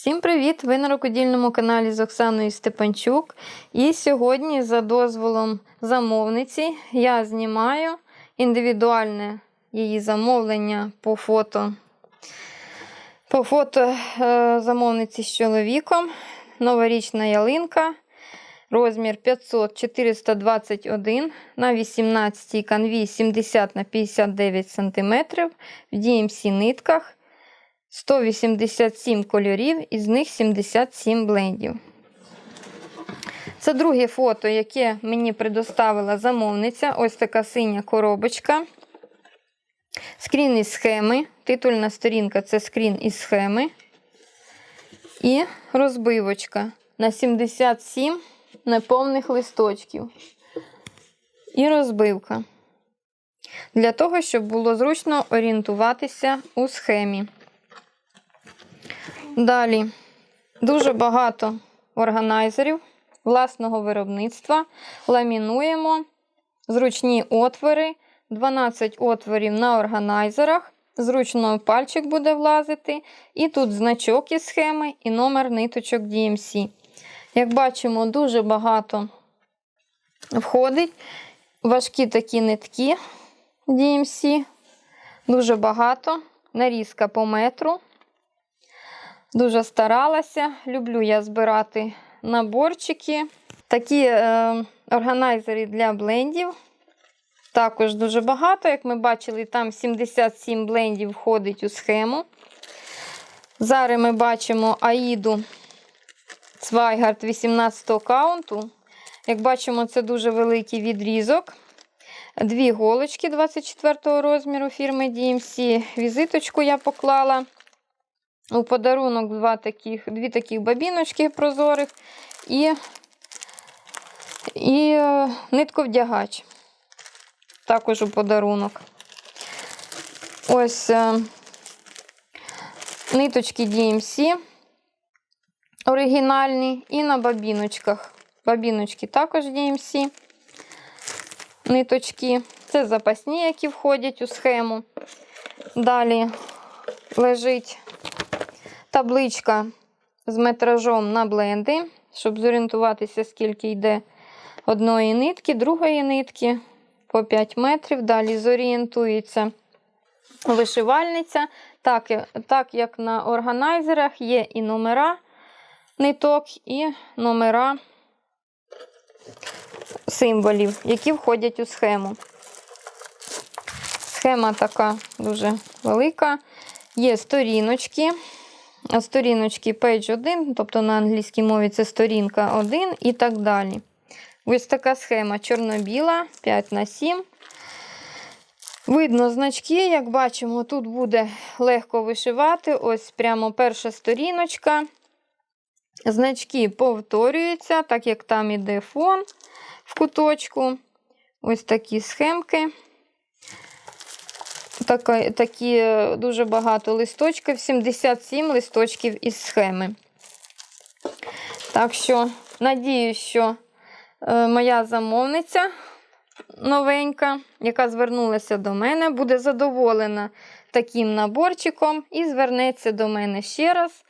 Всім привіт! Ви на рукодільному каналі з Оксаною Степанчук. І сьогодні, за дозволом замовниці, я знімаю індивідуальне її замовлення по фото. По фото е, замовниці з чоловіком. Новорічна ялинка. Розмір 500 421 на 18 канві 70 на 59 см в DMC нитках. 187 кольорів, із них 77 блендів. Це друге фото, яке мені предоставила замовниця. Ось така синя коробочка. Скрін із схеми. Титульна сторінка це скрін із схеми. І розбивочка на 77 неповних листочків. І розбивка. Для того, щоб було зручно орієнтуватися у схемі. Далі дуже багато органайзерів власного виробництва. Ламінуємо зручні отвори, 12 отворів на органайзерах. Зручно пальчик буде влазити. І тут значок із схеми і номер ниточок DMC. Як бачимо, дуже багато входить. Важкі такі нитки DMC. Дуже багато. Нарізка по метру. Дуже старалася. Люблю я збирати наборчики. Такі е, органайзери для блендів. Також дуже багато, як ми бачили, там 77 блендів входить у схему. Зараз ми бачимо Аїду Свайгард 18 каунту. Як бачимо, це дуже великий відрізок. Дві голочки 24 розміру фірми DMC. Візиточку я поклала. У подарунок два таких, дві таких бабіночки прозорих і і е, нитковдягач. Також у подарунок. Ось е, ниточки DMC оригінальні і на бабіночках. Бабіночки також DMC. Ниточки. Це запасні, які входять у схему. Далі лежить табличка з метражом на бленди, щоб зорієнтуватися, скільки йде одної нитки, другої нитки по 5 метрів. Далі зорієнтується вишивальниця. Так, так як на органайзерах є і номера ниток, і номера символів, які входять у схему. Схема така дуже велика. Є сторіночки. Сторіночки page 1, тобто на англійській мові це сторінка 1 і так далі. Ось така схема чорно-біла, 5 на 7. Видно значки, як бачимо, тут буде легко вишивати. Ось прямо перша сторіночка. Значки повторюються, так як там іде фон в куточку. Ось такі схемки. Такі, такі дуже багато листочків, 77 листочків із схеми. Так що, надію, що е, моя замовниця новенька, яка звернулася до мене, буде задоволена таким наборчиком і звернеться до мене ще раз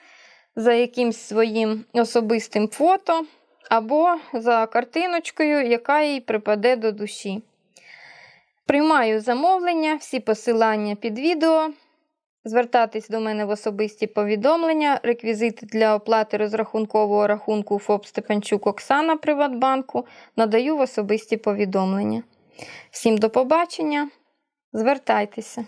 за якимсь своїм особистим фото або за картиночкою, яка їй припаде до душі. Приймаю замовлення, всі посилання під відео. Звертатись до мене в особисті повідомлення, реквізити для оплати розрахункового рахунку ФОП Степанчук Оксана Приватбанку надаю в особисті повідомлення. Всім до побачення. Звертайтеся!